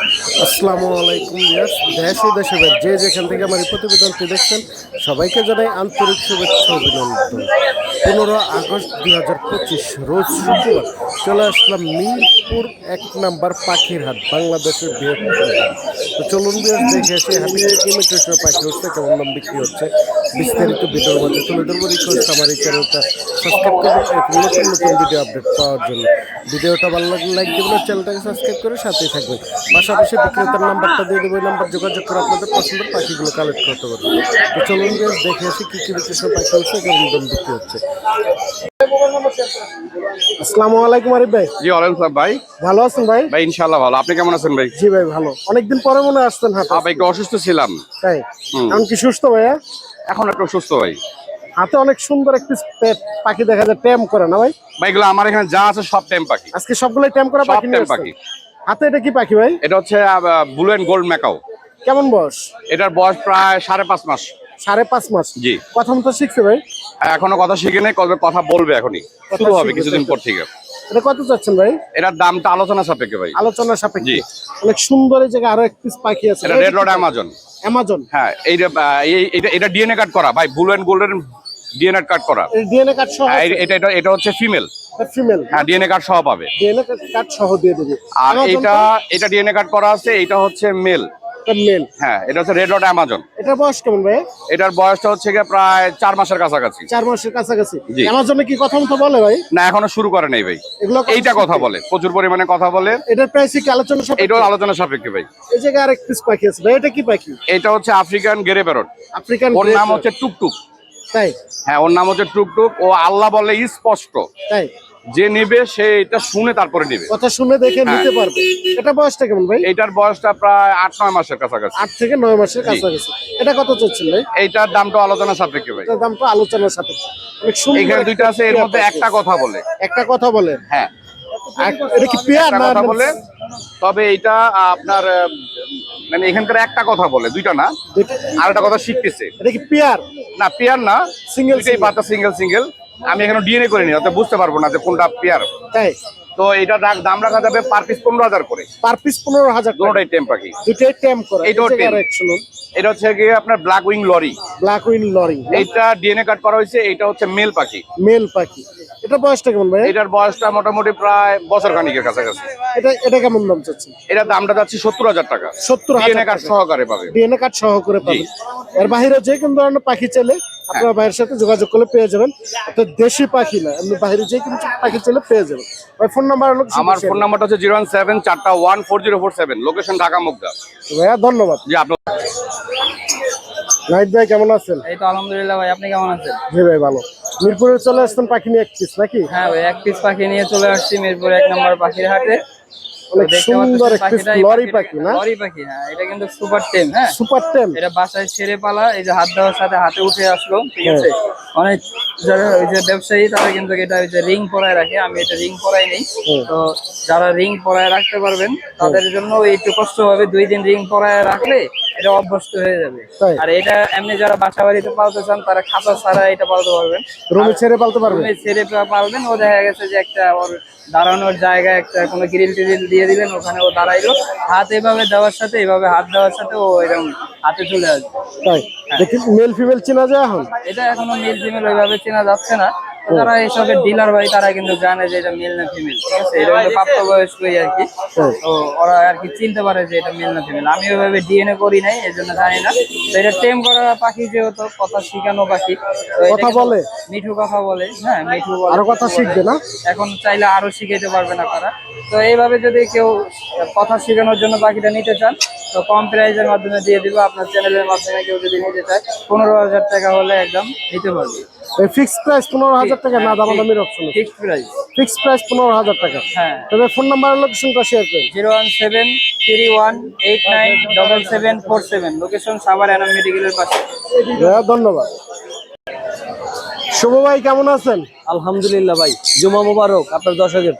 Oh, আসসালামু আলাইকুম ইয়াস দেশ ও দেশের যে যেখান থেকে আমার এই প্রতিবেদনটি দেখছেন, সবাইকে জানাই আন্তরিক শুভেচ্ছা অভিনন্দন। পনেরো আগস্ট দুই হাজার পঁচিশ, রোজ শুক্রবার চলে আসলাম মিরপুর এক নাম্বার পাখির হাট বাংলাদেশের বৃহত্তম হাট। তো চলুন দেখে আসি হাটে পাখি হচ্ছে, কেমন দাম বিক্রি হচ্ছে। বিস্তারিত ভিডিওর মধ্যে তুলে ধরবো রিকোয়েস্ট আমার এই চ্যানেলটা। সাবস্ক্রাইব করবেন নতুন নতুন ভিডিও আপডেট পাওয়ার জন্য। ভিডিওটা ভালো লাগলে লাইক দেবেন চ্যানেলটাকে সাবস্ক্রাইব করে সাথেই থাকবেন। পাশাপাশি বিক্রেতার নাম্বারটা দিয়ে দেবো ওই নাম্বার যোগাযোগ করে আপনাদের পছন্দের পাখিগুলো কালেক্ট করতে পারবেন তো চলুন বিয়াস দেখে আসি কী কী বিক্রেশন পাখি হচ্ছে কেমন দাম বিক্রি হচ্ছে। আসসালামু আলাইকুম আরিফ ভাই। জি ওয়ালাইকুম সালাম ভাই। ভালো আছেন ভাই? ভাই ভালো। আপনি কেমন আছেন ভাই? জি ভাই ভালো। অনেকদিন পরে মনে আসছেন হাতে। হ্যাঁ ভাই অসুস্থ ছিলাম। তাই? হুম। এখন কি সুস্থ ভাইয়া এখন একটু সুস্থ ভাই। হাতে অনেক সুন্দর একটি পাখি দেখা যায় ট্যাম করে না ভাই? ভাই এগুলো আমার এখানে যা আছে সব টাইম পাখি। আজকে সবগুলো ট্যাম করা সব পাখি পাখি। হাতে এটা কি পাখি ভাই? এটা হচ্ছে ব্লু এন্ড গোল্ড ম্যাকাও। কেমন বয়স? এটার বয়স প্রায় সাড়ে পাঁচ মাস। সাড়ে পাঁচ মাস? জি। কথা মতো শিখছে ভাই? এখনও কথা শিখে নেই কবে কথা বলবে এখনই। শুরু হবে কিছুদিন পর থেকে। এটা কত চাচ্ছেন ভাই? এটার দামটা আলোচনা সাপেক্ষে ভাই। আলোচনা সাপেক্ষে। জি। অনেক সুন্দর এই জায়গায় আরও এক পিস পাখি আছে। এটা রেড রড অ্যামাজন অ্যামাজন হ্যাঁ এইটা এটা এটা ডিএনএ কার্ড করা। ভাই ব্লু অ্যান্ড গোল্ডের ডিএনএ কার্ড করা। ডিএনএ কার্ড সহ হ্যাঁ, এটা এটা এটা হচ্ছে ফিমেল ফিমেল হ্যাঁ ডিএনএ কার্ড সহ পাবে। ডিএনএ কার্ড সহ দিয়ে দেবে। আর এটা এটা ডিএনএ কার্ড করা আছে এটা হচ্ছে মেল মেল হ্যাঁ এটা হচ্ছে রেড অ্যামাজন এটা বয়স কেমন ভাই এটার বয়সটা হচ্ছে গিয়ে প্রায় চার মাসের কাছাকাছি। চার মাসের কাছাকাছি। অ্যামাজনে কি কথা মতো বলে ভাই? না এখনও শুরু করে নেই ভাই। এগুলো এইটা কথা বলে প্রচুর পরিমাণে কথা বলে। এটার প্রাইস কি আলোচনা সাপেক্ষে? আলোচনা সাপেক্ষে ভাই। এই জায়গায় আরেক পিস পাখি আছে ভাই এটা কি পাখি? এটা হচ্ছে আফ্রিকান গেরে প্যারট আফ্রিকান ওর নাম হচ্ছে টুকটুক। তাই? হ্যাঁ ওর নাম হচ্ছে টুকটুক। ও আল্লাহ বলে স্পষ্ট। তাই? যে নেবে সে এটা শুনে তারপরে নেবে। কথা শুনে দেখে হ্যাঁ। নিতে পারবে। এটা বয়সটা কেমন ভাই? এটার বয়সটা প্রায় আট নয় মাসের কাছাকাছি। আট থেকে নয় মাসের কাছাকাছি। এটা কত চাচ্ছেন ভাই? এইটার দামটা আলোচনা সাপেক্ষে ভাই। এটার দামটা আলোচনার সাপেক্ষে। এখানে দুইটা আছে এর মধ্যে একটা কথা বলে। একটা কথা বলে। হ্যাঁ। এটা কি পেয়ার না কথা বলে। তবে এইটা আপনার মানে এখানকার একটা কথা বলে দুইটা না? আর একটা কথা শিখতেছে। এটা কি পেয়ার? না পেয়ার না। দুইটাই বাচ্চা সিঙ্গেল সিঙ্গেল আমি এখানে ডিএনএ করে নি অত বুঝতে পারব না যে কোনটা পেয়ার তাই? তো এটা দাম- দাম রাখা যাবে পার পিস পনেরো হাজার করে। পার পিস পনেরো হাজার দুটোটাই টেম পাখি। দুটোই করে। টেম। শুনুন। এটা হচ্ছে কি আপনার black wing lory black wing lory এইটা ডিএনএ কার্ড করা হয়েছে এটা হচ্ছে মেল পাখি। মেল পাখি। এটা বয়সটা কেমন ভাই এটার বয়সটা মোটামুটি প্রায় বছর খানিকের কাছাকাছি। এটা এটা কেমন দাম চাচ্ছেন? এটার দামটা যাচ্ছে সত্তর হাজার টাকা। সত্তর হাজার কার্ড সহকারে পাবে ডিএনএ কার্ড সহ করে পাবেন। এর বাইরে যে কোনো ধরনের পাখি চাইলে আপনার ভাইয়ের সাথে যোগাযোগ করলে পেয়ে যাবেন। অর্থাৎ দেশি পাখি না এমনি বাইরে যে কোনো পাখি চাইলে পেয়ে যাবেন। ভাই ফোন নাম্বার আমার ফোন নাম্বারটা হচ্ছে জিরো ওয়ান সেভেন চারটা one four zero four seven location Dhaka Mugda ভাইয়া ধন্যবাদ। জি আপনার নাইট ভাই কেমন আছেন? এই তো আলহামদুলিল্লাহ ভাই আপনি কেমন আছেন? জি ভাই ভালো। মিরপুরে চলে আসতেন পাখি নিয়ে এক পিস নাকি? হ্যাঁ ভাই এক পিস পাখি নিয়ে চলে আসছি মিরপুর এক নম্বর পাখির হাটে। অনেক সুন্দর লরি পাখি না? লরি পাখি হ্যাঁ এটা কিন্তু সুপার টেম হ্যাঁ। সুপার টেম। এটা বাসায় ছেড়ে পালা এই যে হাত দেওয়ার সাথে হাতে উঠে আসলো ঠিক হ্যাঁ। আছে? অনেক যারা ওই যে ব্যবসায়ী তারা কিন্তু এটা ওই যে রিং পরায় রাখে আমি এটা রিং পরাই নেই। তো যারা রিং পরায় রাখতে পারবেন তাদের জন্য একটু কষ্ট হবে দুই দিন রিং পরায় রাখলে এটা অভ্যস্ত হয়ে যাবে। আর এটা এমনি যারা বাসা বাড়িতে পালতে চান তারা খাঁচা ছাড়া এটা পালতে পারবেন। রুমে ছেড়ে পালতে পারবে রুমে ছেড়ে পা- পারবেন ও দেখা গেছে যে একটা ওর দাঁড়ানোর জায়গা একটা কোনো গ্রিল টিরিল দিয়ে দিলেন ওখানে ও দাঁড়াইলো। হাত এভাবে দেওয়ার সাথে এভাবে হাত দেওয়ার সাথে ও এরকম হাতে চলে আসবে। তাই? দেখি মেল ফিমেল চেনা যায় এখন? এটা এখনও মেল ফিমেল ওইভাবে চেনা যাচ্ছে না। যারা এইসবের ডিলার ভাই তারা কিন্তু জানে যে এটা মেল না ফিমেল ঠিক আছে? এটা কিন্তু প্রাপ্তবয়স্কই আর কি। তো ওরা আর কি চিনতে পারে যে এটা মেল না ফিমেল আমি ওইভাবে ডিএনএ করি নাই এই জন্য জানি না। তো এটা টেম করা পাখি যেহেতু কথা শিখানো পাখি কথা বলে? মিঠু কথা বলে হ্যাঁ মিঠু বলে। আরও কথা শিখবে না? এখন চাইলে আরও শিখাইতে পারবে না তারা। তো এইভাবে যদি কেউ কথা শেখানোর জন্য পাখিটা নিতে চান তো কম প্রাইজের মাধ্যমে দিয়ে দিব। আপনার চ্যানেলের মাধ্যমে কেউ যদি নিতে চায় পনেরো হাজার টাকা হলে একদম নিতে পারবে। এই ফিক্সড প্রাইস পনেরো হাজার টাকা না দামাদামির option fixed price fixed price পনেরো হাজার টাকা। হ্যাঁ। তবে ফোন নাম্বার লোকেশনটা শেয়ার করেন। Zero one seven three one eight nine double seven four seven. Location Savar Enam মেডিকেলের পাশে। ভাইয়া ধন্যবাদ। শুভ ভাই কেমন আছেন? আলহামদুলিল্লাহ ভাই জুমা মোবারক আপনার দর্শকের।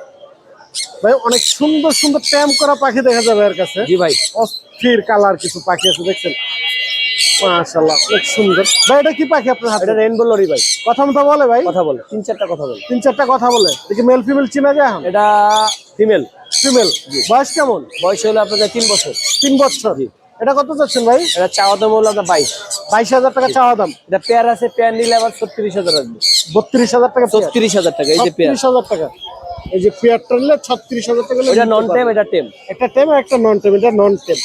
ভাই অনেক সুন্দর সুন্দর ট্যাম করা পাখি দেখা যাবে এর কাছে। জি ভাই। অস্থির কালার কিছু পাখি আছে দেখছেন? মাশাআল্লাহ অনেক সুন্দর। ভাই এটা কি পাখি আপনার হাতে? এটা রেনবো লরি ভাই। কথা মতো বলে ভাই? কথা বলে তিন চারটা কথা বলে। তিন চারটা কথা বলে। দেখি মেল ফিমেল চিনা যায় এখন? এটা ফিমেল ফিমেল বয়স কেমন? বয়স হলো আপনাদের তিন বছর। তিন বছর। এটা কত চাচ্ছেন ভাই? এটা চাওয়া দাম হলো আপনার বাইশ। বাইশ হাজার টাকা চাওয়া দাম। এটা পেয়ার আছে পেয়ার নিলে আবার ছত্রিশ হাজার আসবে। বত্রিশ হাজার টাকা। ছত্রিশ হাজার টাকা এই যে পেয়ার হাজার টাকা। এই যে পেয়ারটা নিলে ছত্রিশ হাজার টাকা এটা নন টেম। এটা টেম একটা টেম একটা নন টেম এটা নন টেম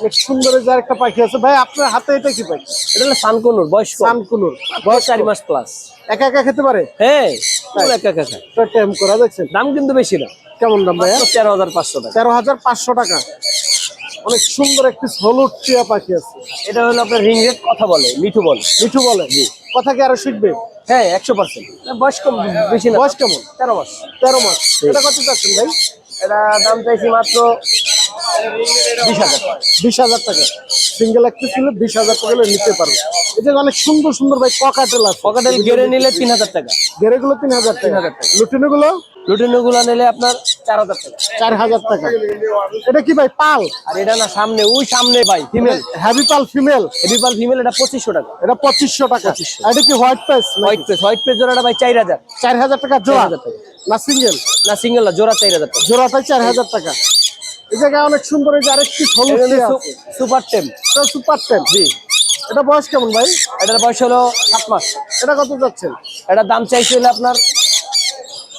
অনেক সুন্দর এই যে একটা পাখি আছে। ভাই আপনার হাতে এটা কি পাখি? এটা হলো সানকুনুর বয়স সানকুনুর। বয়স চারি মাস প্লাস একা একা খেতে পারে? হ্যাঁ একা একা খায়। এটা টেম করা দেখছেন? দাম কিন্তু বেশি না। কেমন দাম মাত্র তেরো হাজার পাঁচশো টাকা। তেরো হাজার পাঁচশো টাকা। অনেক সুন্দর একটি হলুদ টিয়া পাখি আছে। এটা হলো আপনার রিং রেট কথা বলে মিঠু বলে। মিঠু বলে। কথা কি আরও শিখবে? হ্যাঁ একশো পার্সেন্ট। বয়স কম বেশি না। বয়স কেমন? তেরো মাস। তেরো মাস। এটা কত চাচ্ছেন ভাই? এটা দাম চাইছি মাত্র বিশ হাজার বিশ হাজার টাকা। সিঙ্গেল একটি ছিল বিশ হাজার টাকা নিতে পারবে এটা অনেক সুন্দর সুন্দর ভাই ককাটেল আছে। পকেটেল গেড়ে নিলে তিন হাজার টাকা। গেড়েগুলো তিন হাজার টাকা। লুটিনো গুলো লুটিনো গুলো নিলে আপনার চার হাজার টাকা। চার হাজার টাকা। এটা কি ভাই পাল? আর এটা না সামনে ওই সামনে ভাই female heavy pied female heavy pied female এটা পঁচিশশো টাকা। এটা পঁচিশশো টাকা। এটা কি white face white face white face জোড়াটা ভাই চার হাজার। চার হাজার টাকা জোড়া? 4,000 টাকা। না সিঙ্গেল না সিঙ্গেল না জোড়া চার হাজার টাকা। জোড়াটাই চার হাজার টাকা। এই জায়গায় অনেক সুন্দর এই যে আরেকটি সুপার টেম এটা সুপার টেন জি। এটা বয়স কেমন ভাই? এটার বয়স হলো সাত মাস। এটা কত যাচ্ছেন এটার দাম চাইছে হলো আপনার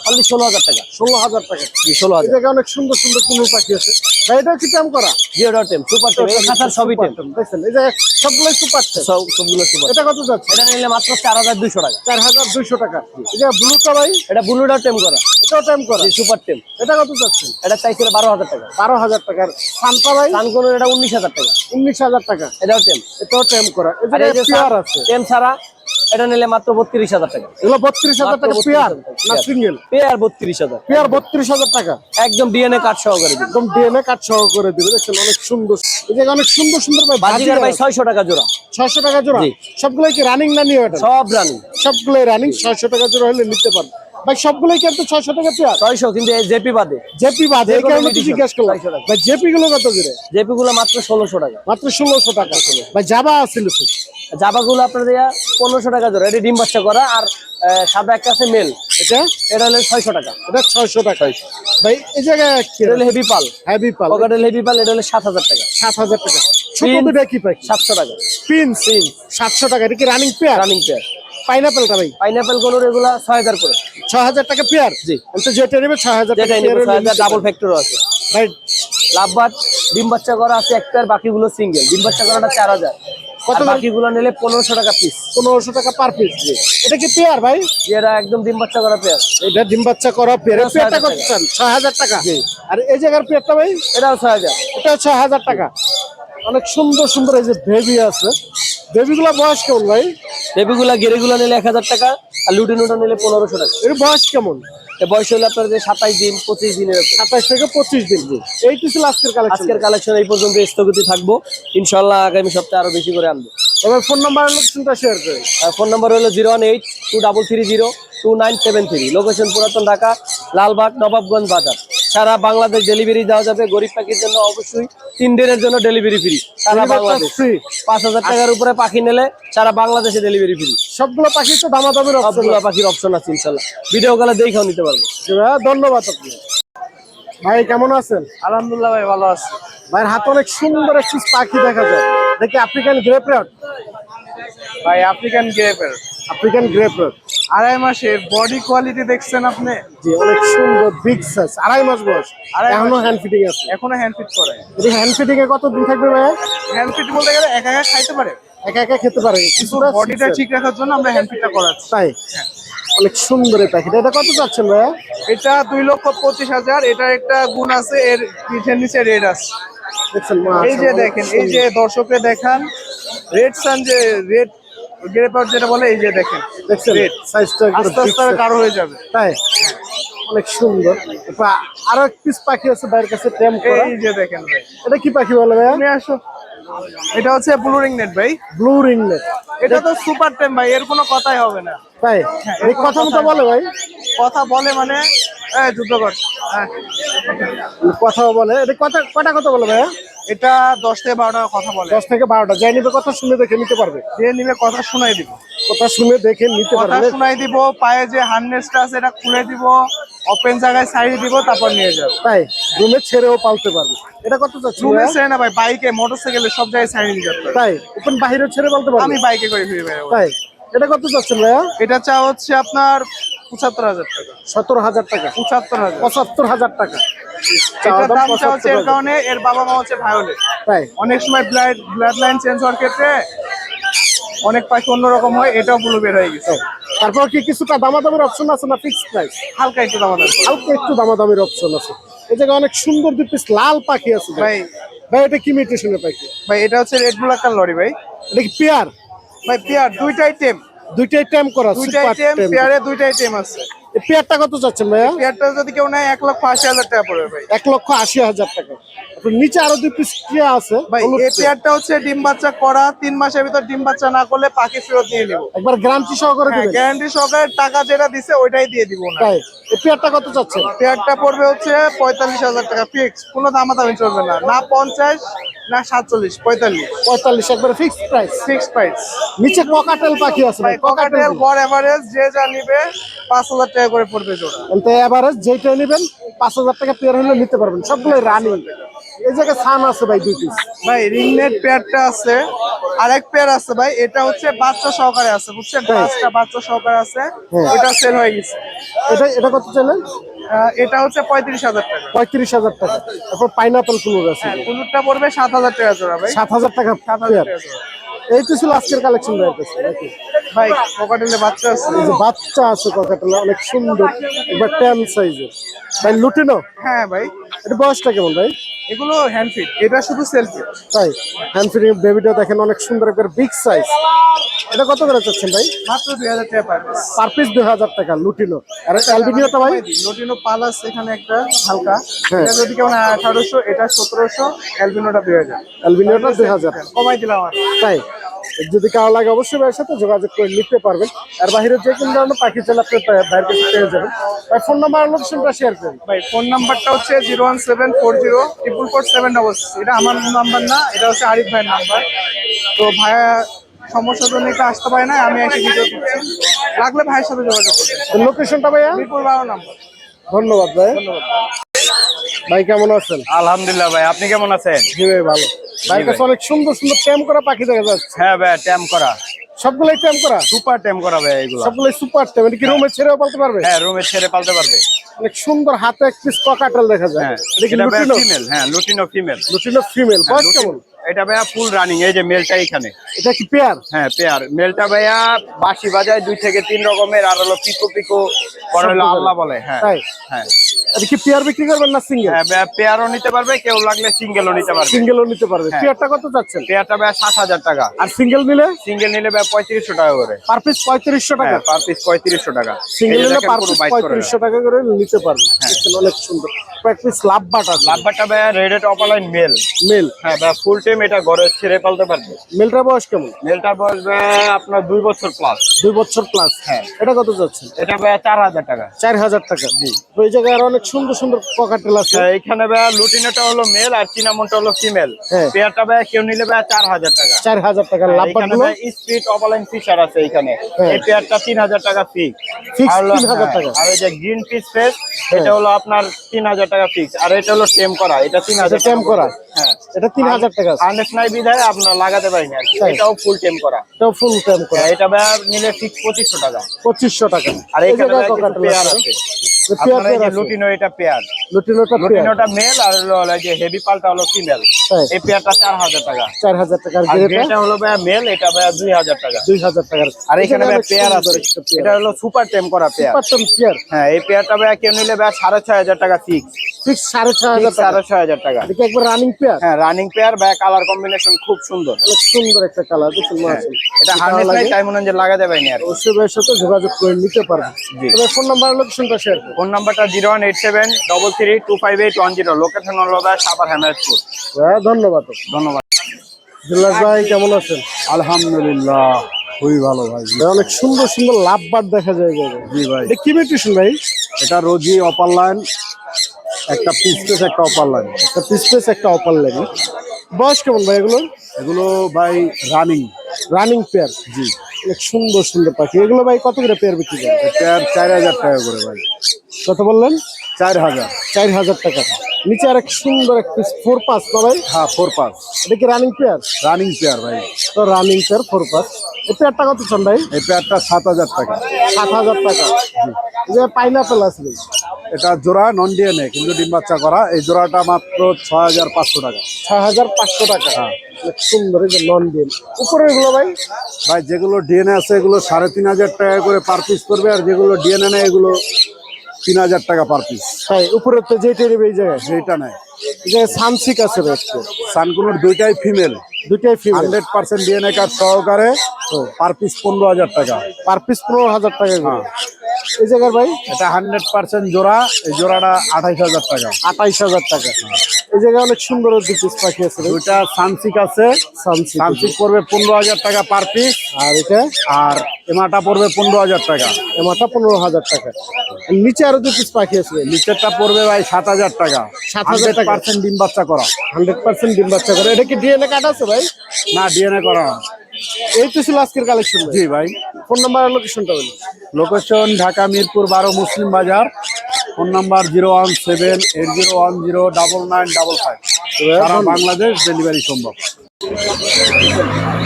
অনলি ষোলো হাজার টাকা ষোলো হাজার টাকা। জি ষোলো হাজার। জায়গায় অনেক সুন্দর সুন্দর কুমড়ো পাখি আছে। ভাই এটা কি টেম করা? জিরো টেম সুপার টেম এই খাতার সবই টেম। দেখছেন? এই জায়গায় সবগুলোই সুপার টেম। সবগুলো সুপার এটা কত যাচ্ছে? এটা নিলে মাত্র চার হাজার দুইশো টাকা। চার হাজার দুইশো টাকা। এই যে ব্লুটা ভাই? এটা ব্লুটা টেম করা। এটাও টেম করা। জি সুপার টেম। এটা কত যাচ্ছেন এটা চাইছিল বারো হাজার টাকা। বারো হাজার টাকার সানটা ভাই? এটা উনিশ হাজার টাকা। উনিশ হাজার টাকা। এটাও টেম। এটাও টেম করা। যে পেয়ার আছে। টেম ছাড়া এটা নিলে মাত্র বত্রিশ হাজার টাকা। এগুলো বত্রিশ হাজার টাকা পেয়ার না সিঙ্গেল? পেয়ার বত্রিশ হাজার। পেয়ার বত্রিশ হাজার টাকা। একদম ডিএনএ কার্ড সহকারে করে একদম ডিএনএ কার্ড সহ করে দিবে। দেখছেন অনেক সুন্দর। এই অনেক সুন্দর সুন্দর ভাই বাজিকার ভাই ছয়শো টাকা জোড়া। ছয়শো টাকা জোড়া? সবগুলো সবগুলোই কি রানিং না নিয়ে সব রানিং সবগুলোই রানিং ছয়শো টাকা জোড়া হলে নিতে পারবে। ভাই সবগুলোই কিন্তু ছয়শো টাকা পেয়ার। ছয়শো কিন্তু জেপি বাদে। জেপি বাদে এই কারণে তো জিজ্ঞেস করলাম। ভাই জেপি গুলো কত করে? জেপি গুলো মাত্র ষোলোশো টাকা। মাত্র ষোলোশো টাকা। ভাই জাবা আছিল জাবা গুলো আপনার দেয়া পনেরোশো টাকা জোড়া এটা ডিম বাচ্চা করা আর সাদা একটা আছে মেল। এটা? এটা হলো ছয়শো টাকা। এটা ছয়শো টাকা। ভাই এই জায়গায় এটা হলো heavy pied heavy pied cockatiel heavy pied এটা হলো সাত হাজার টাকা। সাত হাজার টাকা। ছোট দুটা কি পাই সাতশো টাকা। পিন পিন সাতশো টাকা। এটা কি রানিং পেয়ার রানিং পেয়ার পাইনাপেলটা ভাই? পাইনাপেলগুলোর এগুলা ছয় হাজার করে। ছয় হাজার টাকা পেয়ার? জি। তো যেটা নেবে ছয় হাজার টাকা যেটাই নেব পেয়ার ছয় হাজার ডাবল ফ্যাক্টরও আছে। ভাই লাভবাদ ডিম বাচ্চা করা আছে এক পেয়ার বাকিগুলো সিঙ্গেল ডিম বাচ্চা করাটা চার হাজার। কত? বাকিগুলো নিলে পনেরোশো টাকা পিস পনেরোশো টাকা পার পিস এটা কি পেয়ার ভাই? এটা একদম ডিম বাচ্চা করা পেয়ার। এটা ডিম বাচ্চা করা পেয়ার। পেয়ারটা কত চান? ছয় হাজার টাকা? আর এই জায়গার পেয়ারটা ভাই? এটাও ছয় হাজার। এটা ছয় হাজার টাকা। অনেক সুন্দর সুন্দর এই যে বেবি আছে। বেবিগুলো বয়স কেমন ভাই? বেবিগুলা গেরেগুলা নিলে এক হাজার টাকা আর লুটিনুটা নিলে পনেরোশো টাকা। এর বয়স কেমন? বয়স হলে আপনার যে সাতাইশ দিন পঁচিশ দিনের সাতাইশ থেকে পঁচিশ দিন। এইটি ছিল আজকের কালেকশন আজকের কালেকশন এই পর্যন্ত স্থগিত থাকব। ইনশাল্লাহ আগামী সপ্তাহে আরও বেশি করে আনব। এবার ফোন নাম্বার লোকেশনটা শেয়ার করে ফোন নাম্বার হলো zero one eight two double three zero two nine seven three. Location পুরাতন ঢাকা লালবাগ নবাবগঞ্জ বাজার। সারা বাংলাদেশ ডেলিভারি দেওয়া যাবে গরিব পাখির জন্য অবশ্যই তিন দিনের জন্য ডেলিভারি ফ্রি সারা বাংলাদেশ। ফ্রি পাঁচ হাজার টাকার উপরে পাখি নিলে সারা বাংলাদেশে ডেলিভারি ফ্রি সবগুলো পাখি তো দামাদামের সবগুলো পাখির অপশন আছে ইনশাল্লাহ। ভিডিও কলে দেখেও নিতে পারব। ধন্যবাদ আপনি ভাই কেমন আছেন? আলহামদুলিল্লাহ ভাই ভালো আছে। ভাইয়ের হাতে অনেক সুন্দর একটি পাখি দেখা যায়। দেখি আফ্রিকান গ্রেপ রেড ভাই আফ্রিকান গ্রেপের আফ্রিকান গ্রেপ রেড আড়াই মাসের বডি কোয়ালিটি দেখছেন আপনি? জি অনেক সুন্দর বিগ সাইজ আড়াই মাস বয়স। এখনও হ্যান্ড ফিটিং আছে। এখনও হ্যান্ড ফিট করে। যদি হ্যান্ড ফিটিং এ কত দিন থাকবে ভাইয়া? হ্যান্ড ফিট বলতে গেলে একা একা খাইতে পারে। একা একা খেতে পারে। কিছুটা বডিটা ঠিক রাখার জন্য আমরা হ্যান্ড ফিটটা করাচ্ছি। তাই? অনেক সুন্দর এই প্যাকেট এটা কত চাচ্ছেন ভাইয়া? এটা দুই লক্ষ পঁচিশ হাজার। এটার একটা গুণ আছে এর পিঠের নিচে রেড আছে। দেখছেন এই যে দেখেন এই যে দর্শককে দেখান। রেড সান যে রেড গ্রেপার যেটা বলে এই যে দেখেন দেখছেন। সাইজটা আস্তে আস্তে কারও হয়ে যাবে। তাই? অনেক সুন্দর। আরও এক পিস পাখি আছে বাইরের কাছে টেম করা। এই যে দেখেন ভাই। এটা কি পাখি বলে ভাইয়া? তুমি আসো। এটা হচ্ছে ব্লু রিং নেট ভাই। ব্লু রিংনেট এটা তো সুপার টেম ভাই এর কোনো কথাই হবে না। তাই? এই কথা মতো বলে ভাই। কথা বলে মানে যুদ্ধ কর। হ্যাঁ। কথা বলে। এটা কথা কটা কথা বলে ভাইয়া? এটা দশ থেকে বারো টাকা কথা বলে। দশ থেকে বারোটা। যাই নিবে কথা শুনে দেখে নিতে পারবে। যে নিবে কথা শোনাই দিব। কথা শুনে দেখে নিতে কথা পারবে। শোনাই দিব পায়ে যে হার্নেসটা আছে এটা খুলে দিব ওপেন জায়গায় সাইড দিব তারপর নিয়ে যাব। তাই রুমে ছেড়েও পালতে পারবে। এটা কত চাচ্ছি রুমে ভাইয়া? ছেড়ে না ভাই বাইকে মোটরসাইকেলে সব জায়গায় সাইড নিয়ে যাবে তাই ওপেন বাইরে ছেড়ে পালতে পারবে? আমি বাইকে করে ফিরে বেরোবো। তাই এটা কত চাচ্ছেন ভাইয়া? এটা চা হচ্ছে আপনার পঁচাত্তর হাজার টাকা। সতেরো হাজার টাকা। পঁচাত্তর হাজার। পঁচাত্তর হাজার টাকা। এটার দাম দাম হচ্ছে এর কারণে এর বাবা মা হচ্ছে ভায়োলেট তাই? অনেক সময় ব্লাড ব্লাড লাইন চেঞ্জ হওয়ার ক্ষেত্রে অনেক পাখি অন্যরকম হয় এটাও ব্লু বের হয়ে গেছে। তারপর কি কিছুটা দামাদামির অপশন আছে না ফিক্স প্রাইস হালকা একটু দাম আছে হালকা একটু দামাদামির অপশন আছে। এই জায়গায় অনেক সুন্দর দুই পিস লাল পাখি আছে ভাই। ভাই। এটা কি মিউটেশনের পাখি? ভাই এটা হচ্ছে রেড ব্ল্যাক কালার লরি ভাই। এটা কি পেয়ার ভাই পেয়ার দুইটা আইটেম দুইটাই টাইম করা দুইটা আইটেম পেয়ারে দুইটা আইটেম আছে। পেয়ারটা কত চাচ্ছেন ভাইয়া? পেয়ারটা যদি কেউ নেয় এক লক্ষ আশি হাজার টাকা পড়বে ভাই। এক লক্ষ আশি হাজার টাকা। নিচে আরও দুই পিস টিয়া আছে ভাই এই পেয়ারটা হচ্ছে ডিম বাচ্চা করা তিন মাসের ভিতর ডিম বাচ্চা না করলে পাখি ফেরত দিয়ে নেব। একবার গ্রান্টি সহকারে হ্যাঁ দিবেন। গ্যারান্টি সহকারে টাকা যেটা দিছে ওইটাই দিয়ে দিব না তাই এই পেয়ারটা কত চাচ্ছেন? পেয়ারটা পড়বে হচ্ছে পঁয়তাল্লিশ হাজার টাকা ফিক্স কোনো দামাদামি চলবে না। না পঞ্চাশ না সাতচল্লিশ পঁয়তাল্লিশ। পঁয়তাল্লিশ একবার ফিক্সড প্রাইস ফিক্স প্রাইস নিচে ককাটেল পাখি আছে ভাই ককাটেল গড় এভারেজ যে যা নিবে পাঁচ হাজার টাকা করে পড়বে জোড়া। তো এভারেজ যেটা নেবেন পাঁচ হাজার টাকা পেয়ার হলে নিতে পারবেন। সবগুলো রানিং এই জায়গায় সান আছে ভাই দুই পিস ভাই রিংনেট পেয়ারটা আছে। আরেক পেয়ার আছে ভাই এটা হচ্ছে বাচ্চা সহকারে আছে বুঝছেন? হ্যাঁ। পাঁচটা বাচ্চা সহকারে আছে হ্যাঁ। ওটা সেল হয়ে গেছে। এটা এটা কত চাইলেন? আহ, এটা হচ্ছে পঁয়ত্রিশ হাজার টাকা। পঁয়ত্রিশ হাজার টাকা। তারপর পাইনাপেল কুলোর আছে। হ্যাঁ কুলুরটা পড়বে সাত হাজার টাকা জোড়া ভাই। সাত হাজার টাকা সাত হাজার টাকা এই তো ছিল আজকের কালেকশন ভাই কাছে নাকি ভাই ককাটেলে বাচ্চা আছে? এই যে বাচ্চা আছে ককাটেল অনেক সুন্দর। একবার টেন সাইজের ভাই লুটিনো? হ্যাঁ ভাই। এটা বয়সটা কেমন ভাই? এগুলো হ্যান্ড ফিট এটা শুধু সেলফি তাই হ্যান্ড ফ্রি বেবিটা দেখেন অনেক সুন্দর একবার বিগ সাইজ এটা কত করে চাচ্ছেন ভাই? মাত্র দুই হাজার টাকা পার পিস পার পিস দুই হাজার টাকা লুটিনো। আর অ্যালবিনিওটা ভাই? লোটিনো পালাস এখানে একটা হালকা। হ্যাঁ। এটা যদি নেয় আঠারোশো এটা সতেরোশো অ্যালবিনোটা দুই হাজার। অ্যালবিনিওটা দুই হাজার। কমাই দিলাম আর। তাই? যদি কারও লাগে অবশ্যই ভাইয়ের সাথে যোগাযোগ করে নিতে পারবেন। আর বাইরে যে কোনো ধরনের পাখি চাইলে আপনি বাইরের কাছে পেয়ে যাবেন। ভাই ফোন নাম্বার আর লোকেশনটা শেয়ার করুন। ভাই ফোন নাম্বারটা হচ্ছে zero one seven four zero triple four seven double এটা আমার নাম্বার না এটা হচ্ছে আরিফ ভাইয়ের নাম্বার তো ভাইয়া সমস্যার জন্য একটু আসতে পারে না আমি এসে ভিডিও দিচ্ছি লাগলে ভাইয়ের সাথে যোগাযোগ করবেন লোকেশনটা ভাইয়া? মিরপুর বারো নাম্বার। ধন্যবাদ ভাই। ভাই কেমন আছেন? আলহামদুলিল্লাহ ভাই আপনি কেমন আছেন? জি ভাই ভালো। ভাইয়ের কাছে অনেক সুন্দর সুন্দর ট্যাম করা পাখি দেখা যাচ্ছে। হ্যাঁ ভাই ট্যাম করা। সবগুলাই ট্যাম করা? সুপার ট্যাম করা ভাই এগুলো। সবগুলাই সুপার ট্যাম। এটা কি রুমে ছেড়েও পালতে পারবে? হ্যাঁ রুমে ছেড়ে পালতে পারবে। অনেক সুন্দর হাতে এক পিস ককাটেল দেখা যায়। হ্যাঁ এটা কি ভাই লুটিনো ফিমেল হ্যাঁ লুটিনো ফিমেল লুটিনো ফিমেল বয়স কেমন? এটা ভাইয়া ফুল রানিং এই যে মেলটা এখানে এটা কি পেয়ার হ্যাঁ পেয়ার মেলটা ভাইয়া বাঁশি বাজায় দুই থেকে তিন রকমের আর হলো পিকো পিকো পরে হলো আল্লাহ বলে হ্যাঁ হ্যাঁ। এটা কি পেয়ার বিক্রি করবেন না সিঙ্গেল হ্যাঁ পেয়ারও নিতে পারবে কেউ লাগলে সিঙ্গেলও নিতে পারবে। সিঙ্গেলও নিতে পারবে। হ্যাঁ। পেয়ারটা কত চাচ্ছেন? পেয়ারটা সাত হাজার টাকা। আর সিঙ্গেল নিলে? সিঙ্গেল নিলে পঁয়ত্রিশশো টাকা করে। পার পিস পঁয়ত্রিশশো টাকা। হ্যাঁ পার পিস পঁয়ত্রিশশো টাকা। সিঙ্গেল নিলে পার পিস হ্যাঁ। পঁয়ত্রিশশো টাকা করে নিতে পারবে অনেক সুন্দর। কয়েক পিস লাভ বাট আছে লাভবারটা ভাইয়া রেডেড অপালাইন মেল মেল হ্যাঁ ভাইয়া ফুল টাইম এটা ঘরে ছেড়ে পালতে পারবে। মেলটার বয়স কেমন? মেলটার বয়স ভাইয়া আপনার দুই বছর প্লাস দুই বছর প্লাস হ্যাঁ। এটা কত যাচ্ছেন এটা ভাইয়া চার হাজার টাকা। চার হাজার টাকা। জি। ওই জায়গায় আরও অনেক সুন্দর সুন্দর ককাটেল আছে। আচ্ছা, এখানে ভাইয়া লুটিনোটা হলো মেল আর চিনামনটা হলো ফিমেল হ্যাঁ। পেয়ারটা ভাইয়া কেউ নিলে ভাইয়া চার হাজার টাকা। চার হাজার টাকা লাভ বাট স্পিড অপালাইন ফিশার আছে এখানে। হ্যাঁ। এই পেয়ারটা তিন হাজার টাকা ফিক্স Fix 3000 টাকা। আর এই যে গ্রিন পিস ফেস এটা হলো আপনার তিন হাজার টাকা ফিক্স আর এটা হলো টেম করা এটা তিন হাজার টেম করা। হ্যাঁ। এটা তিন হাজার টাকা। আছে আর্নেস নাই বিধায় আপনার লাগাতে পারেন আর? এটাও ফুল টেম করা। এটাও ফুল টেম করা। হ্যাঁ, এটা নিলে ফিক্স পঁচিশশো টাকা। পঁচিশশো টাকা। আর এখানে পেয়ার আছে। লুটিনো এটা পেয়ার সুপার করা পেয়ার পেয়ার টাকা fix fix running pair running pair colour combination খুব সুন্দর। সুন্দর একটা কালার এটা তাই মনে লাগা দেবে আর অবশ্যই সাথে যোগাযোগ করে নিতে পারবেন ফোন নাম্বার লোকেশনটা শেয়ার ফোন নাম্বারটা 01877 three two five eight one zero location হলো ভাইয়া সাবার হ্যামারপুর হ্যাঁ ধন্যবাদ ধন্যবাদ। জিল্লাস ভাই কেমন আছেন? আলহামদুলিল্লাহ খুবই ভালো ভাই। অনেক সুন্দর সুন্দর লাভ বার দেখা যায় জি ভাই। এটা কি মিউটেশন ভাই? এটা রোজি অপার লাইন একটা পিসপেস একটা অপার লাইন একটা পিসপেস একটা অপার লাগে বয়স কেমন ভাই এগুলো এগুলো ভাই রানিং রানিং পেয়ার জি। অনেক সুন্দর সুন্দর পাখি। এগুলো ভাই কত করে পেয়ার বিক্রি করে পেয়ার চার হাজার টাকা করে ভাই। কত বললেন? চার হাজার। চার হাজার টাকা। নিচে আর এক সুন্দর এক পিস ফোর পাস না ভাই? হ্যাঁ ফোর পাস এটা কি রানিং পেয়ার রানিং পেয়ার ভাই। তো রানিং পেয়ার ফোর পাস এই পেয়ারটা কত চান ভাই? এই পেয়ারটা সাত হাজার টাকা। সাত হাজার টাকা। যে পাইনাপেল আছে ভাই। এটা জোড়া নন ডিএনএ কিন্তু ডিম বাচ্চা করা। এই জোড়াটা মাত্র ছয় হাজার পাঁচশো টাকা। ছয় হাজার পাঁচশো টাকা। অনেক সুন্দর এই যে নন ডিম উপরে এগুলো ভাই? ভাই যেগুলো ডিএনএ আছে এগুলো সাড়ে তিন হাজার টাকা করে পার পিস করবে আর যেগুলো ডিএনএ এগুলো তিন হাজার টাকা পার পিস তাই উপরে তো যেটা নেবে এই জায়গায়? সেইটা নেয় এই জায়গায় সানসিক আছে একটু সানকুনোর দুইটাই ফিমেল দুইটাই female hundred percent DNA card সহকারে পার পিস পনেরো হাজার টাকা। পার পিস পনেরো হাজার টাকা হ্যাঁ। এই জায়গার ভাই? এটা হান্ড্রেড পার্সেন্ট জোড়া এই জোড়াটা আঠাইশ হাজার টাকা। আঠাইশ হাজার টাকা। এই জায়গায় অনেক সুন্দর পিস পাখি আছে দুইটা সানসিক আছে। সানসিক সানসিক পড়বে পনেরো হাজার টাকা পার পিস আর এটা? আর এমাটা পড়বে পনেরো হাজার টাকা। এমাটা পনেরো হাজার টাকা। নিচে আরও দু পিস পাখি আছে নিচেরটা পড়বে ভাই সাত হাজার টাকা। 7,000 টাকা। পার্সেন্ট ডিম বাচ্চা করা। হান্ড্রেড পার্সেন্ট ডিম বাচ্চা করে। এটা কি ডিএনএ কার্ড আছে ভাই? না ডিএনএ করা এই তো ছিল আজকের কালেকশন জি ভাই। ফোন নাম্বার আর লোকেশনটা বলি। লোকেশন ঢাকা মিরপুর বারো মুসলিম বাজার। Phone number zero one seven eight zero one zero double nine double five. সারা বাংলাদেশ ডেলিভারি সম্ভব।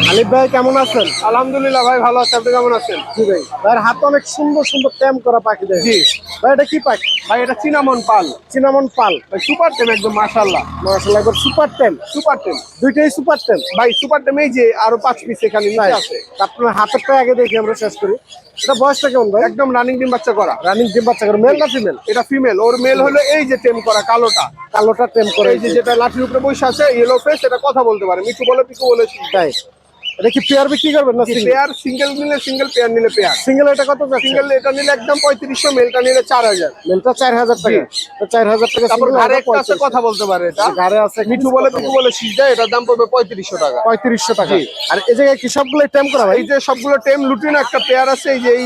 আলিফ ভাই কেমন আছেন? আলহামদুলিল্লাহ ভাই ভালো আছে। আপনি কেমন আছেন? জি ভাই। ভাইয়ের হাতে অনেক সুন্দর সুন্দর ট্যাম করা পাখি দেয় জি। ভাই এটা কি পাখি? ভাই এটা চিনামন পাল। চিনামন পাল। ভাই সুপার টেম একদম মাশাল্লাহ মাশাআল্লাহ একবার সুপার টেম সুপার টেম দুইটাই সুপার টেম ভাই সুপার টেম এই যে আরও পাঁচ পিস এখানে আছে। আপনার হাতেরটা আগে দেখি আমরা শেষ করি। এটা বয়সটা কেমন ভাই? একদম রানিং ডিম বাচ্চা করা। রানিং ডিম বাচ্চা করা। মেল না ফিমেল এটা ফিমেল ওর মেল হলো এই যে টেম করা কালোটা। কালোটা টেম করে এই যে যেটা লাঠির উপরে বসে আছে ইয়েলো ফেস এটা কথা বলতে পারে মিঠু বলে পিকু বলে তাই? এটা কি পেয়ার বিক্রি করবেন না পেয়ার সিঙ্গেল নিলে সিঙ্গেল পেয়ার নিলে পেয়ার সিঙ্গেল এটা কত সিঙ্গেল এটা নিলে একদম পঁয়ত্রিশশো মেলটা নিলে চার হাজার মেলটা চার হাজার টাকা তো চার হাজার টাকা তারপর ঘরে আছে কথা বলতে পারে এটা। ঘরে আছে মিঠু বলে পিকু বলে শীষ দেয় এটার দাম পড়বে পঁয়ত্রিশশো টাকা। পঁয়ত্রিশশো টাকা। আর এই জায়গায় কি সবগুলো টেম করা ভাই? এই যে সবগুলো টেম লুটিনো একটা পেয়ার আছে এই যে এই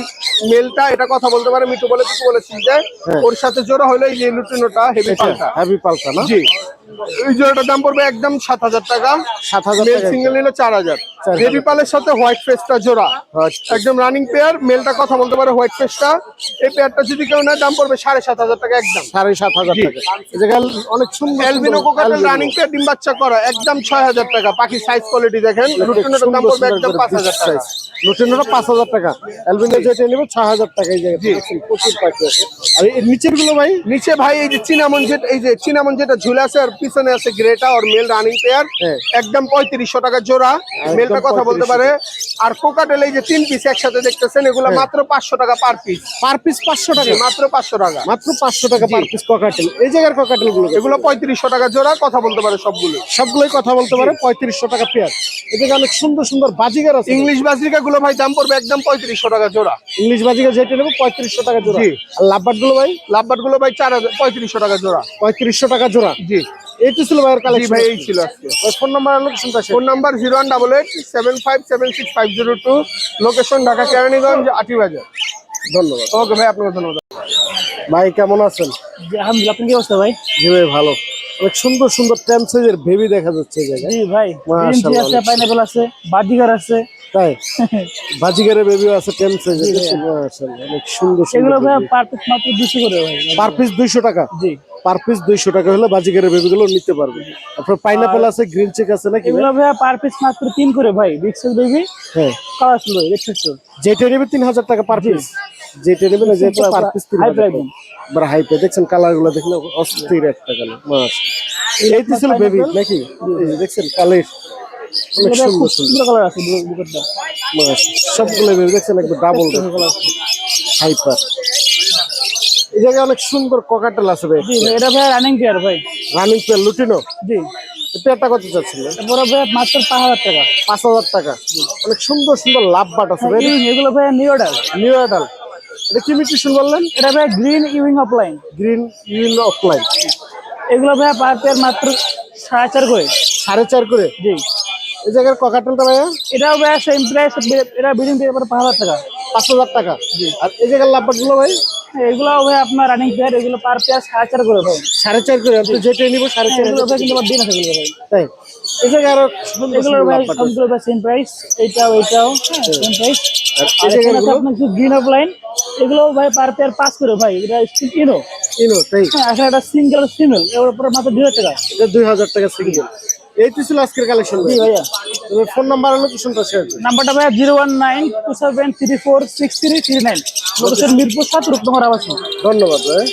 মেলটা এটা কথা বলতে পারে মিঠু বলে পিকু বলে শীষ দেয়। ওর সাথে জোড়া হলো এই যে লুটিনোটা হেভি পাল্টা। হ্যাভি পালটা না? জি। এই জোড়াটার দাম পড়বে একদম সাত হাজার টাকা। সাত হাজার সিঙ্গেল নিলে চার হাজার 4,000 বেবি পালের সাথে হোয়াইট ফেসটা জোড়া। আচ্ছা। একদম রানিং পেয়ার মেলটা কথা বলতে পারে হোয়াইট ফেসটা এই পেয়ারটা যদি কেউ নেয় দাম পড়বে সাড়ে সাত হাজার টাকা একদম। সাড়ে সাত হাজার টাকা। অনেক সুন্দর অ্যালবিনো কোকাটেল রানিং পেয়ার ডিম বাচ্চা করা একদম ছয় হাজার টাকা। পাখি সাইজ কোয়ালিটি দেখেন লুটিনোটার দাম পড়বে একদম পাঁচ হাজার টাকা। লুটিনোটা পাঁচ হাজার টাকা। অ্যালবিনো যেটা নেবে ছয় হাজার টাকা এই জায়গায়। প্রচুর পাখি আছে। আর এই নিচেরগুলো ভাই? নিচে ভাই এই যে চিনামন যেটা এই যে চিনামন যেটা ঝুলে আছে আর পিছনে আছে গ্রেটা আর মেল রানিং পেয়ার। একদম পঁয়ত্রিশশো টাকা জোড়া। মেলটা কথা বলতে পারে। আর কোকাটেল এই যে তিন পিস একসাথে দেখতেছেন এগুলো মাত্র পাঁচশো টাকা পার পিস পার পিস পাঁচশো টাকা। মাত্র পাঁচশো টাকা। মাত্র পাঁচশো টাকা পার পিস ককাটেল এই জায়গার ককাটেলগুলো এগুলো পঁয়ত্রিশশো টাকা জোড়া কথা বলতে পারে সবগুলো সবগুলোই কথা বলতে পারে পঁয়ত্রিশশো টাকা পেয়ার এদিকে অনেক সুন্দর সুন্দর বাজিগার আছে। ইংলিশ বাজরিকা গুলো ভাই দাম পড়বে একদম পঁয়ত্রিশশো টাকা জোড়া। ইংলিশ বাজিকা যেটা নেব পঁয়ত্রিশশো টাকা জোড়া। আর লাভবাটগুলো ভাই? লাভবাটগুলো ভাই চার হাজার পঁয়ত্রিশশো টাকা জোড়া। পঁয়ত্রিশশো টাকা জোড়া। জি। এই ছিল ভাইয়ের কালেকশন ভাই এই ছিল আজকে। ফোন নাম্বার লোকেশনটা phone number zero one double eight seven five seven six five zero two location Dhaka Keraniganj Aati Bazar ধন্যবাদ। ওকে ভাই আপনাকে ধন্যবাদ। ভাই কেমন আছেন? আলহামদুলিল্লাহ আপনি কি অবস্থা ভাই? জি ভাই ভালো। অনেক সুন্দর সুন্দর ট্যাম সাইজের বেবি দেখা যাচ্ছে এই জায়গায়। জি ভাই মাশাআল্লাহ, আছে অনেক পাইনাপল আছে তাই? বাজিগারের বেবিও আছে ট্যাম সাইজের মাশাআল্লাহ অনেক সুন্দর এগুলো সুন্দর ভাই পার পিস মাত্র করে ভাই। পার পিস টাকা? জি। পার পিস দুইশো টাকা হলে বাজিগারের বেবিগুলো নিতে পারবে। আপনার পাইনাপেল আছে গ্রিন চেক আছে নাকি? ভাই? এগুলো ভাই পার পিস মাত্র তিন করে ভাই বিক্সেল বেবি হ্যাঁ। কালার ছিল রেড যেটা নেবে তিন হাজার টাকা পার পিস যেটা নেবে না যেটা পার পিস তিন হাজার টাকা। হাই পে দেখছেন কালারগুলো দেখলে অস্থির একটা কালার মাস এই তো ছিল বেবি নাকি? দেখছেন কালার সুন্দর সুন্দর। সুন্দর কালার আছে সবগুলো বেবি দেখছেন একদম ডাবল হাইপার এই জায়গায় অনেক সুন্দর ককাটেল আছে ভাই। জি এটা ভাই রানিং পেয়ার ভাই। Running pair lutino? জি। পেয়ারটা কত চাচ্ছিল তারপরে ভাই মাত্র পাঁচ হাজার টাকা। পাঁচ হাজার টাকা। অনেক সুন্দর সুন্দর লাভ বাট আছে ভাই। এগুলো ভাই নিউ অর্ডার নিউ এটা কি মিউটেশন বললেন? এটা ভাই গ্রিন ইউইং অফলাইন গ্রিন ইউল অফলাইন এগুলো ভাই পার পেয়ার মাত্র সাড়ে চার করে। সাড়ে চার করে? জি। এই জায়গার ককাটেলটা ভাইয়া? এটাও ভাই সেম প্রাইস এটা বিডিং পেয়ার পাঁচ হাজার টাকা। পাঁচ হাজার টাকা। আর এই জায়গার লাভবাটগুলো ভাই? এগুলো ভাই আপনার রানিং পেয়ার এগুলো পার পেয়ার সাড়ে চার করে ভাই। সাড়ে চার করে আপনি যেটা নিবো সাড়ে চার এগুলো ভাই কিন্তু দিন আছে এগুলো ভাই। তাই? এই জায়গায় আরও সুন্দর ভাই সবগুলো ভাই সেম প্রাইস এইটাও এইটাও সেম প্রাইস আর এই এখানে আপনার কিছু গ্রিন অফ লাইন এগুলো ভাই পার পেয়ার পাস করে ভাই। এটা ইনো কিনো তাই? হ্যাঁ আসলে এটা সিঙ্গেল ফিমেল এর উপরে মাত্র দুই হাজার টাকা। দুই হাজার টাকা সিঙ্গেল এই তো ছিল আজকের কালেকশন জি ভাইয়া। তুমি ফোন নাম্বার আর লোকেশনটা শেয়ার করো নাম্বারটা ভাইয়া zero one nine two seven three four six three three nine location Mirpur সাত রূপনগর আবাস ধন্যবাদ ভাই।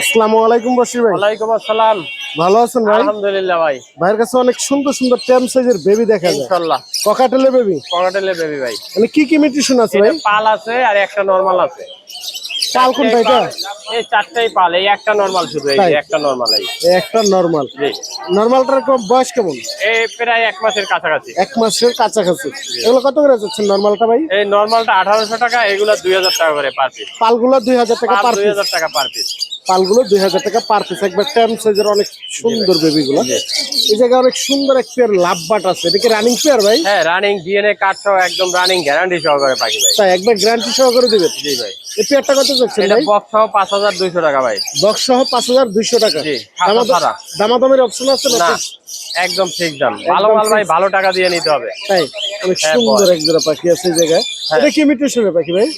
আসসালামু আলাইকুম বশির ভাই। ওয়ালাইকুম আসসালাম। ভালো আছেন ভাই? আলহামদুলিল্লাহ ভাই। ভাইয়ের কাছে অনেক সুন্দর সুন্দর ট্যাম সাইজের বেবি দেখা যায়। ইনশাল্লাহ। ককাটেলে বেবি ককাটেলে বেবি ভাই। মানে কি কি মিউটেশন আছে ভাই? পাল আছে আর একটা নরমাল আছে। পাল কোনটা এটা? এই চারটাই পাল এই একটা নরমাল শুধু এই একটা নরমাল এই। একটা নর্মাল নর্মালটার কম বয়স কেমন? এই প্রায় এক মাসের কাছাকাছি। এক মাসের কাছাকাছি। এগুলো কত করে যাচ্ছে নর্মালটা ভাই? এই নরমালটা আঠারোশো টাকা এগুলো দুই হাজার টাকা করে পার পিস পালগুলো দুই হাজার টাকা পার দুই পিস হাজার টাকা পার পিস পালগুলো দুই হাজার টাকা পার পিস একবার ট্যাম সাইজের অনেক সুন্দর বেবি গুলো এই জায়গায় অনেক সুন্দর এক পেয়ার লাভ বাট আছে। এটা কি রানিং পেয়ার ভাই? হ্যাঁ রানিং ডিএনএ কার্ড সহ একদম রানিং গ্যারান্টি সহকারে পাখি ভাই। তাই একবার গ্যারান্টি সহকারে দিবেন জি ভাই। এই পেয়ারটা কত যাচ্ছেন এটা বক্স সহ পাঁচ হাজার দুইশো টাকা ভাই। বক্স সহ পাঁচ হাজার দুইশো টাকা। জি। দামাদামের অপশন আছে না একদম ঠিক দাম। ভালো মাল ভাই ভালো টাকা দিয়ে নিতে হবে। তাই অনেক হ্যাঁ, সুন্দর। এক জোড়া পাখি আছে এই জায়গায়। হ্যাঁ। এটা কি মিউটেশনের পাখি ভাই?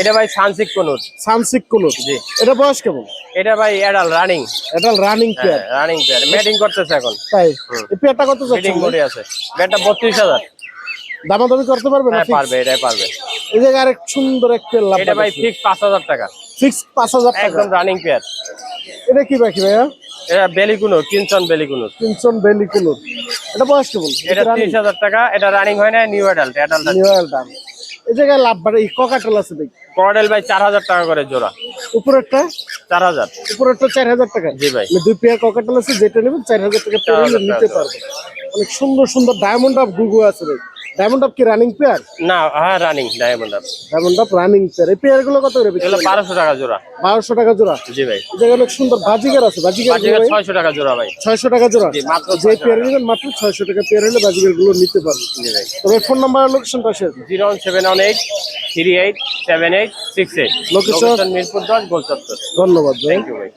এটা ভাই সানসিক কোনুর সানসিক কুলুর জি। এটা বয়স কেমন? এটা ভাই adult running adult running pair running pair mating করতেছে এখন। তাই? এই পেয়ারটা কত যাচ্ছে করে আছে। বত্রিশ হাজার। দামাদামি করতে পারবে না হ্যাঁ পারবে এটাই পারবে। এই জায়গায় আরেক সুন্দর এক পেয়ার লাভ এটা ভাই ফিক্স পাঁচ হাজার টাকা। ফিক্স পাঁচ হাজার টাকা? একদম রানিং পেয়ার এটা কি পাখি ভাইয়া? এটা বেলিকুনুর কিনসন বেলিকুনুর তিনশন বেলি কুলুর এটা বয়স কেমন? এটা ত্রিশ হাজার টাকা এটা রানিং হয় না নিউ অ্যাডাল্ট অ্যাডাল্ট নিউয়াল দাম এই জায়গায় লাভ বাড়ে এই ককাটেল আছে দেখি। ভাই চার হাজার টাকা করে জোড়া। উপরেরটা? চার হাজার। উপরেরটা চার হাজার টাকা। জি ভাই। মানে দুই পেয়ার ককাটেল আছে যেটা নেবেন চার হাজার টাকা পেয়ার হলে 4,000 নিতে অনেক সুন্দর সুন্দর ডায়মন্ড অফ গুগু আছে ভাই ডায়মন্ড অফ কি রানিং পেয়ার না হ্যাঁ রানিং ডায়মন্ড ডায়মন্ড অফ রানিং পেয়ার এই পেয়ারগুলো কত করে এগুলো বারোশো টাকা জোড়া। বারোশো টাকা জোড়া? জি ভাই। জায়গায় অনেক সুন্দর বাজিগার আছে বাজিকার ছয়শো টাকা জোড়া ভাই। ছয়শো টাকা জোড়া। মাত্র যে পেয়ার নেবেন মাত্র ছয়শো টাকা পেয়ার হলে বাজিগারগুলো নিতে পারবেন। জি ভাই। তবে ফোন নাম্বার লোকেশনটা share zero one seven one eight three eight seven eight six eight? Location Mirpur দশ গোলচত্বর। ধন্যবাদ ভাই। থ্যাংক ইউ ভাই।